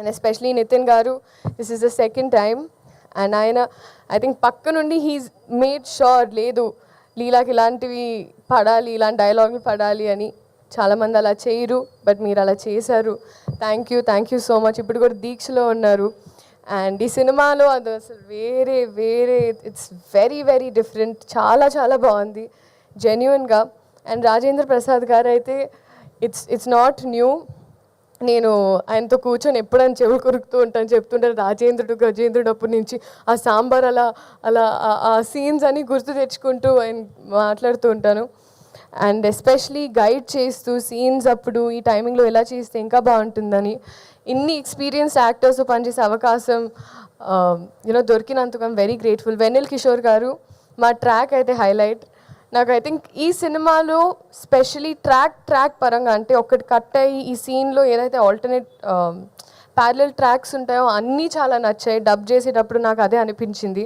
And especially Nitin గారు this is the second time and ఆయన I think పక్క నుండి హీస్ మేడ్ షూర్ లేదు లీలాకి ఇలాంటివి పడాలి ఇలాంటి డైలాగులు పడాలి అని చాలామంది అలా చేయరు బట్ మీరు అలా చేశారు. Thank you thank you so much ఇప్పుడు కూడా దీక్షలో ఉన్నారు. అండ్ ఈ సినిమాలో అది అసలు వేరే వేరే ఇట్స్ వెరీ వెరీ డిఫరెంట్ చాలా చాలా బాగుంది. జెన్యున్గా అండ్ రాజేంద్ర ప్రసాద్ గారు అయితే ఇట్స్ ఇట్స్ నాట్ న్యూ నేను ఆయనతో కూర్చొని ఎప్పుడైనా చెవులు కొరుకుతూ ఉంటాను చెప్తుంటాను రాజేంద్రుడు గజేంద్రుడు అప్పటి నుంచి ఆ సాంబార్ అలా అలా ఆ- ఆ సీన్స్ అని గుర్తు తెచ్చుకుంటూ ఆయన మాట్లాడుతూ ఉంటాను. అండ్ ఎస్పెషలీ గైడ్ చేస్తూ సీన్స్ అప్పుడు ఈ టైమింగ్లో ఎలా చేస్తే ఇంకా బాగుంటుందని. ఇన్ని ఎక్స్పీరియన్స్ యాక్టర్స్ పనిచేసే అవకాశం యూనో దొరికినందుకు I'm very grateful Vennela Kishore గారు మా ట్రాక్ అయితే హైలైట్. నాకు ఐ థింక్ ఈ సినిమాలో స్పెషలీ ట్రాక్ ట్రాక్ పరంగా అంటే ఒకటి కట్ అయ్యి ఈ సీన్లో ఏదైతే ఆల్టర్నేట్ ప్యారలల్ ట్రాక్స్ ఉంటాయో అన్నీ చాలా నచ్చాయి. డబ్ చేసేటప్పుడు నాకు అదే అనిపించింది.